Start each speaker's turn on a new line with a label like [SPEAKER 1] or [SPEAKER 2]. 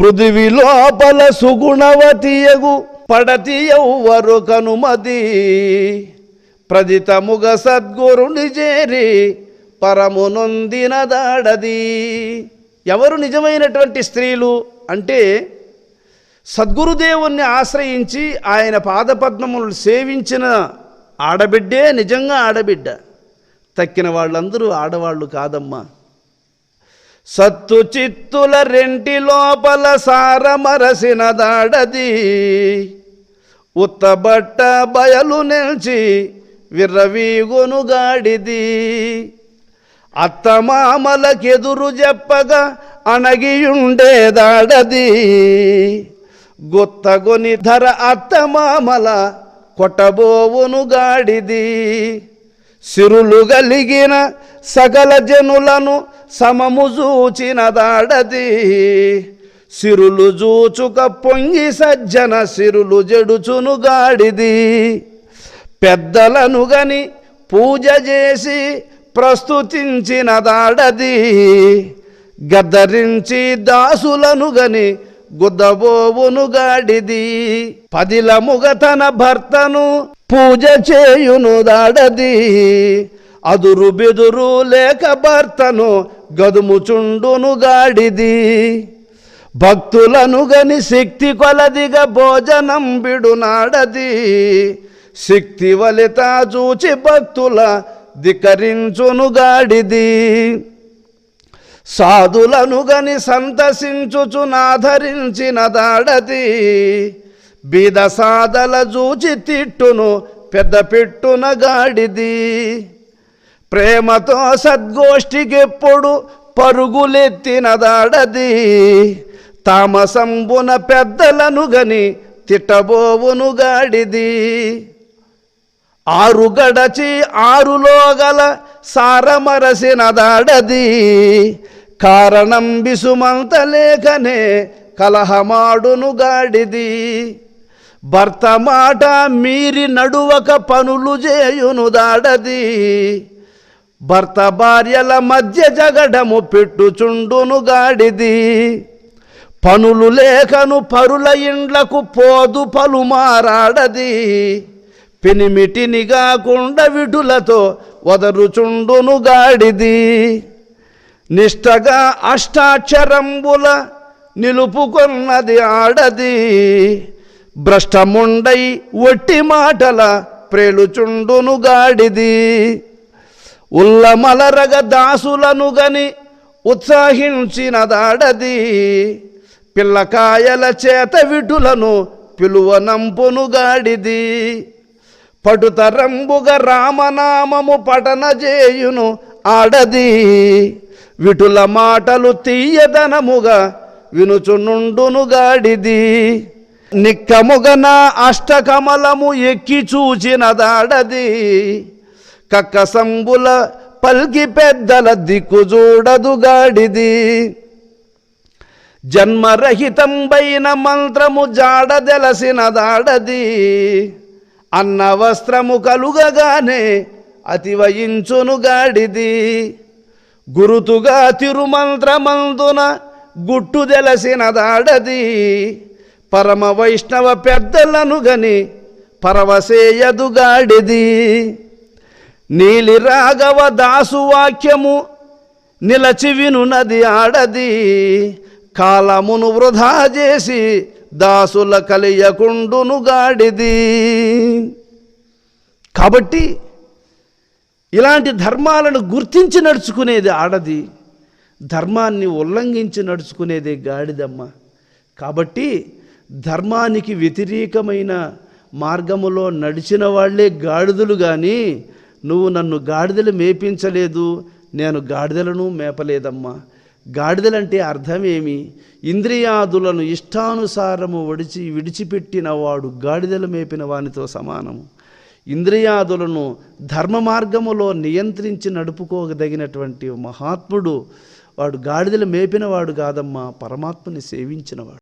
[SPEAKER 1] పృథివి లోపల సుగుణవతియగు పడతి ఎవ్వరు కనుమది ప్రదితముగ సద్గురుని చేరి పరమునొందిన దాడది. ఎవరు నిజమైనటువంటి స్త్రీలు అంటే సద్గురుదేవుణ్ణి ఆశ్రయించి ఆయన పాదపద్మములను సేవించిన ఆడబిడ్డే నిజంగా ఆడబిడ్డ. తక్కిన వాళ్ళందరూ ఆడవాళ్ళు కాదమ్మా. సత్తు చిత్తుల రెంటి లోపల సారమరసిన దాడది. ఉత్తబట్ట బయలు నిలిచి విర్రవీగొనుగాడిది అత్తమామలకెదురు చెప్పగా అణగియుండేదాడది గుత్తగొని ధర అత్తమామల కొట్టబోవునుగాడిది సిరులు గలిగిన సకల జనులను సమము చూచిన దాడది సిరులు జూచుక పొంగి సజ్జన సిరులు జడుచును గాడిది. పెద్దలను గని పూజ చేసి ప్రస్తుతించిన దాడది గద్దరించి దాసులను గని గుద్దబోవును గాడిది. పదిలముగ తన భర్తను పూజ చేయును దాడది అదురు బెదురు లేక భర్తను గదుముచుండును గాడిది. భక్తులను గని శక్తి కొలదిగా భోజనం బిడునాడది. శక్తి వలిత చూచి భక్తుల ధికరించును గాడిది. సాధులను గని సంతసించుచునాధరించిన దాడది. బీద సాదల చూచి తిట్టును పెద్ద పెట్టున గాడిది. ప్రేమతో సద్గోష్ఠికెప్పుడు పరుగులెత్తినదాడది. తామసంబున పెద్దలను గని తిట్టబోవును గాడిది ఆరు గడచి ఆరులో గల సారమరసినదాడది. కారణం బిసుమంత లేకనే కలహమాడును గాడిది భర్త మాట మీరి నడువక పనులు చేయును దాడది భర్త భార్యల మధ్య జగడము పెట్టుచుండును గాడిది. పనులు లేకను పరుల ఇండ్లకు పోదు పలుమారాడది పెనిమిటిని కాకుండా విడులతో వదరుచుండును గాడిది. నిష్టగా అష్టాక్షరంబుల నిలుపుకున్నది ఆడది. భ్రష్టముండై ఒట్టి మాటల ప్రేలుచుండును గాడిది. ఉల్లమలరగ దాసులను గని ఉత్సాహించినదాడది. పిల్లకాయల చేత విటులను పిలువనంపునుగాడిది పటుతరంబుగ రామనామము పఠన చేయును ఆడది. విటుల మాటలు తీయదనముగా వినుచునుండునుగాడిది నిక్కముగ నా అష్టకమలము ఎక్కి చూచినదాడది. కక్కసంబుల పల్కి పెద్దల దిక్కు చూడదు గాడిది. జన్మరహితంబైన మంత్రము జాడదెలసిన దాడది. అన్న వస్త్రము కలుగగానే అతివయించును గాడిది. గురుతుగా తిరుమంత్రమందున గుట్టు తెలసిన దాడది. పరమ వైష్ణవ పెద్దలను గని పరవసేయదు గాడిది. నీలి రాఘవ దాసు వాక్యము నిలచి వినునది ఆడది. కాలమును వృధా చేసి దాసుల కలియకుండును గాడిది. కాబట్టి ఇలాంటి ధర్మాలను గుర్తించి నడుచుకునేది ఆడది. ధర్మాన్ని ఉల్లంఘించి నడుచుకునేదే గాడిదమ్మ. కాబట్టి ధర్మానికి వ్యతిరేకమైన మార్గములో నడిచిన వాళ్ళే గాడిదలు కానీ నువ్వు నన్ను గాడిదలు మేపించలేదు నేను గాడిదలను మేపలేదమ్మా. గాడిదలంటే అర్థమేమి ఇంద్రియాదులను ఇష్టానుసారము వడిచి విడిచిపెట్టిన వాడు గాడిదలు మేపిన వానితో సమానము ఇంద్రియాదులను ధర్మ మార్గములో నియంత్రించి నడుపుకోదగినటువంటి మహాత్ముడు. వాడు గాడిదలు మేపినవాడు కాదమ్మా పరమాత్మని సేవించినవాడు